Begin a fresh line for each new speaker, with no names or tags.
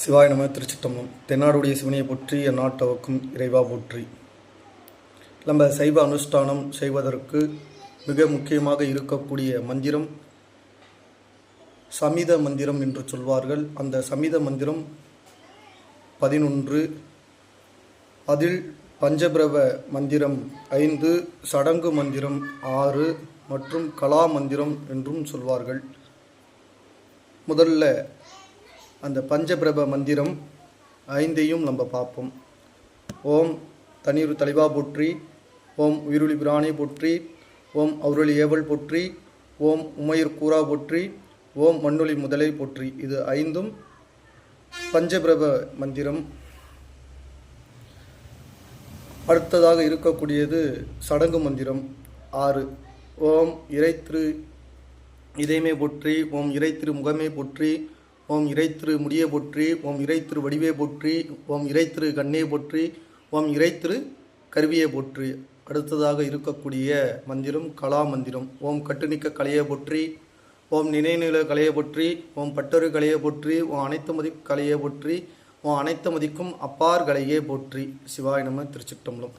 சிவாய நம திருச்சிட்டம்பலம் தென்னாடுடைய சிவனையை போற்றி எந்நாட்டவக்கும் இறைவா போற்றி. நம்ம சைவ அனுஷ்டானம் செய்வதற்கு மிக முக்கியமாக இருக்கக்கூடிய மந்திரம் சமித மந்திரம் என்று சொல்வார்கள். அந்த சமித மந்திரம் பதினொன்று அதில் பஞ்சபிரவ மந்திரம் ஐந்து சடங்கு மந்திரம் ஆறு மற்றும் கலா மந்திரம் என்றும் சொல்வார்கள். முதல்ல அந்த பஞ்சபிரப மந்திரம் ஐந்தையும் நம்ம பார்ப்போம். ஓம் தண்ணீர் தலைவா போற்றி ஓம் உயிருளி பிராணி போற்றி ஓம் அவருளி ஏவல் போற்றி ஓம் உமையர் கூறா போற்றி ஓம் மண்ணொலி முதலை போற்றி. இது ஐந்தும் பஞ்சபிரப மந்திரம். அடுத்ததாக இருக்கக்கூடியது சடங்கு மந்திரம் ஆறு. ஓம் இறைத்திரு இதயமே போற்றி ஓம் இறைத்திரு முகமே போற்றி ஓம் இறைத்திரு முடியே போற்றி ஓம் இறைத்திரு வடிவே போற்றி ஓம் இறைத்திரு கண்ணே போற்றி ஓம் இறைத்திரு கருவியை போற்றி. அடுத்ததாக இருக்கக்கூடிய மந்திரம் கலா மந்திரம். ஓம் கட்டுநிக்க கலையை போற்றி ஓம் நினைநில கலையை போற்றி ஓம் பட்டொரு கலையை போற்றி ஓம் அனைத்து மதி கலையை போற்றி ஓம் அனைத்து மதிக்கும் அப்பார் கலையே போற்றி. சிவாய் நம்ம திருச்சிட்டம்பலம்